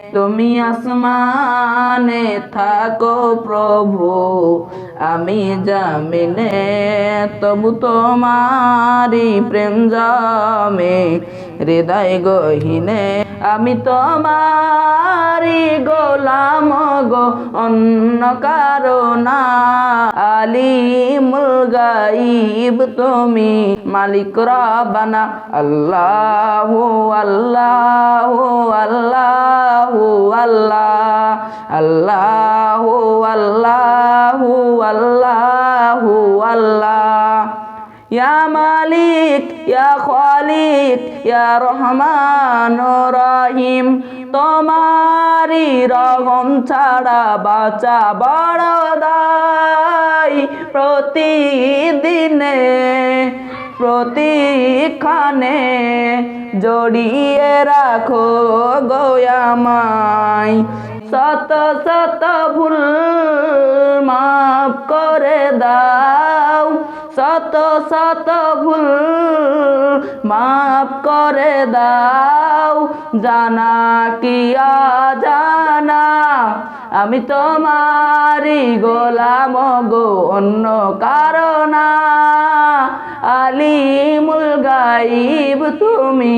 তুমি আসমানে থাকো প্রভু, আমি জামিনে, তবু তোমারি প্রেম জমে, হৃদয় গহিনে, আমি তোমারি গোলাম গো, অন্য কারণা আলিমুল গাইব তুমি মালিক রাবানা, আল্লাহ আল্লাহ। ইয়া মালিক, ইয়া খালিক, ইয়া রহমান রহিম তোমারি রহম ছাড়া বাঁচা বড় দায়। প্রতিদিনে প্রতিক্ষণে জড়িয়ে রাখো গোয়ামাই শত শত ভুল মাফ করে দাও। শত শত ভুল মাফ করে দাও। জানা কি জানা আমি তোমারি গোলাম গো, অন্য কারণা আলিমুল গাইব তুমি,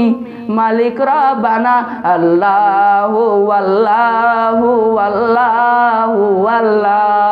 মালিক রবানা আল্লাহ আল্লাহ আল্লাহ আল্লাহ।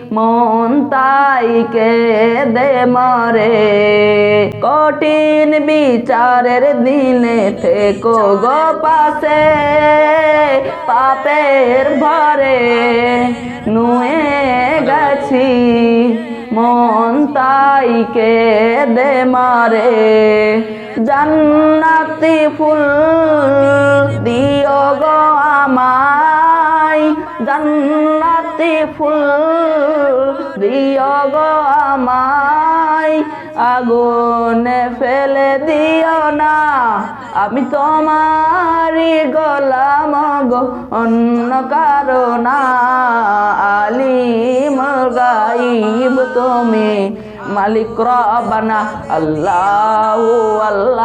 মন তাই কে দে মরে। কঠিন বিচারের দিনে থেকো গো পাশে, পাপের ভরে। নুয়ে গেছি, মন তাইকে দে মারে। জান্নাতি ফুল জান্নাতি ফুল দিও গো আমায়। আগুনে ফেলে দিও না। আমি তোমারি গোলাম গো, অন্য কারও না। আলিম গাইব তুমি, মালিক রবানা আল্লাহ আল্লাহ।